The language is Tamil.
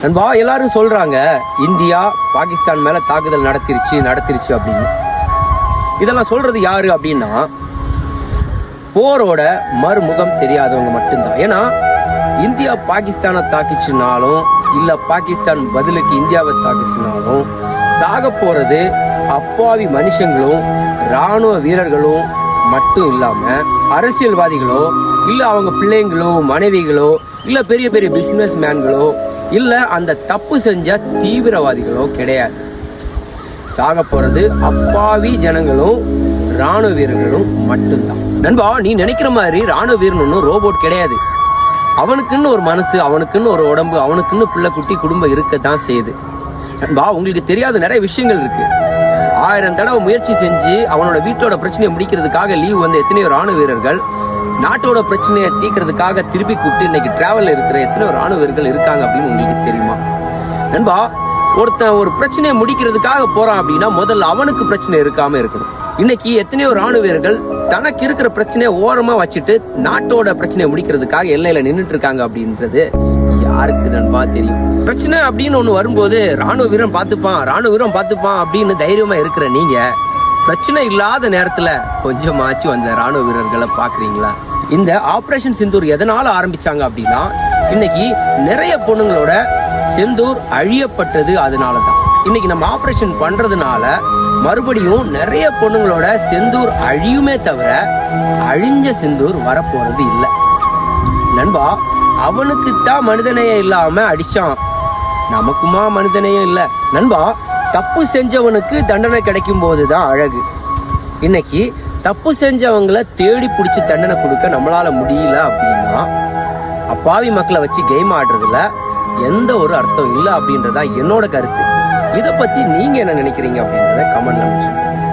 நண்பா எல்லாரும் சொல்றாங்க இந்தியா பாகிஸ்தான் மேல தாக்குதல் நடத்திருச்சு நடத்திருச்சு அப்படின்னு. இதெல்லாம் சொல்றது யாரு அப்படின்னா போரோட மறுமுகம் தெரியாதவங்க மட்டும்தான். ஏன்னா இந்தியா பாகிஸ்தானை தாக்கிச்சுனாலும் இல்ல பாகிஸ்தான் பதிலுக்கு இந்தியாவை தாக்கிச்சுனாலும் சாக போறது அப்பாவி மனுஷங்களும் ராணுவ வீரர்களும் மட்டும் இல்லாம அரசியல்வாதிகளோ இல்ல அவங்க பிள்ளைங்களோ மனைவிகளோ இல்ல பெரிய பெரிய பிசினஸ் மேன்களோ இல்லை அந்த தப்பு செஞ்ச தீவிரவாதிகளோ கிடையாது. சாக போறது அப்பாவி ஜனங்களும் ராணுவ வீரர்களும் மட்டும்தான். நண்பா நீ நினைக்கிற மாதிரி ராணுவ வீரன் ஒன்றும் ரோபோட் கிடையாது. அவனுக்குன்னு ஒரு மனசு அவனுக்குன்னு ஒரு உடம்பு அவனுக்குன்னு பிள்ளை குட்டி குடும்பம் இருக்கத்தான் செய்யுது. நண்பா உங்களுக்கு தெரியாத நிறைய விஷயங்கள் இருக்கு. ஆயிரம் தடவை முயற்சி செஞ்சு அவனோட வீட்டோட பிரச்சனையை முடிக்கிறதுக்காக லீவ் வந்த எத்தனையோ ராணுவ வீரர்கள் நாட்டோட பிரச்சனையை தீக்கிறதுக்காக திருப்பி கூப்பிட்டு இன்னைக்கு டிராவல்ல இருக்கிற எத்தனையோ ராணுவ வீரர்கள் இருக்காங்க அப்படின்னு உங்களுக்கு தெரியுமா? நண்பா ஒருத்தன் ஒரு பிரச்சனையை முடிக்கிறதுக்காக போறான் அப்படின்னா முதல்ல அவனுக்கு பிரச்சனை இருக்காம இருக்கணும். இன்னைக்கு எத்தனையோ ராணுவ வீரர்கள் தனக்கு இருக்கிற பிரச்சனையை ஓரமா வச்சுட்டு நாட்டோட பிரச்சனையை முடிக்கிறதுக்காக எல்லையில நின்றுட்டு இருக்காங்க அப்படின்றது யாருக்கு நண்பா தெரியும்? பிரச்சனை அப்படின்னு ஒன்று வரும்போது ராணுவ வீரன் பார்த்துப்பான் ராணுவ வீரன் பார்த்துப்பான் அப்படின்னு தைரியமா இருக்கிற நீங்க பிரச்சனை இல்லாத நேரத்துல கொஞ்சமாச்சும் அந்த ராணுவ வீரர்களை பாக்குறீங்களா? இந்த ஆபரேஷன் சிந்தூர் எதனால ஆரம்பிச்சாங்க அப்படின்னா இன்னைக்கு நிறைய பொண்ணுங்களோட செந்தூர் அழியப்பட்டது அதனால தான் இன்னைக்கு நம்ம ஆபரேஷன் பண்றதுனால மறுபடியும் நிறைய பொண்ணுங்களோட செந்தூர் அழியுமே தவிர அழிஞ்ச செந்தூர் வரப்போறது இல்லை. நண்பா அவனுக்கு தான் மனிதநேயம் இல்லாம அடிச்சான். நமக்குமா மனிதநேயம் இல்லை. நண்பா தப்பு செஞ்சவனுக்கு தண்டனை கிடைக்கும் போது தான் அழகு. இன்னைக்கு தப்பு செஞ்சவங்கள தேடி பிடிச்சி தண்டனை கொடுக்க நம்மளால முடியல அப்படின்னா அப்பாவி மக்களை வச்சு கேம் ஆடுறதுல எந்த ஒரு அர்த்தம் இல்லை அப்படின்றதா என்னோட கருத்து. இதை பத்தி நீங்க என்ன நினைக்கிறீங்க அப்படின்றத கமெண்ட்ல வச்சுக்கோங்க.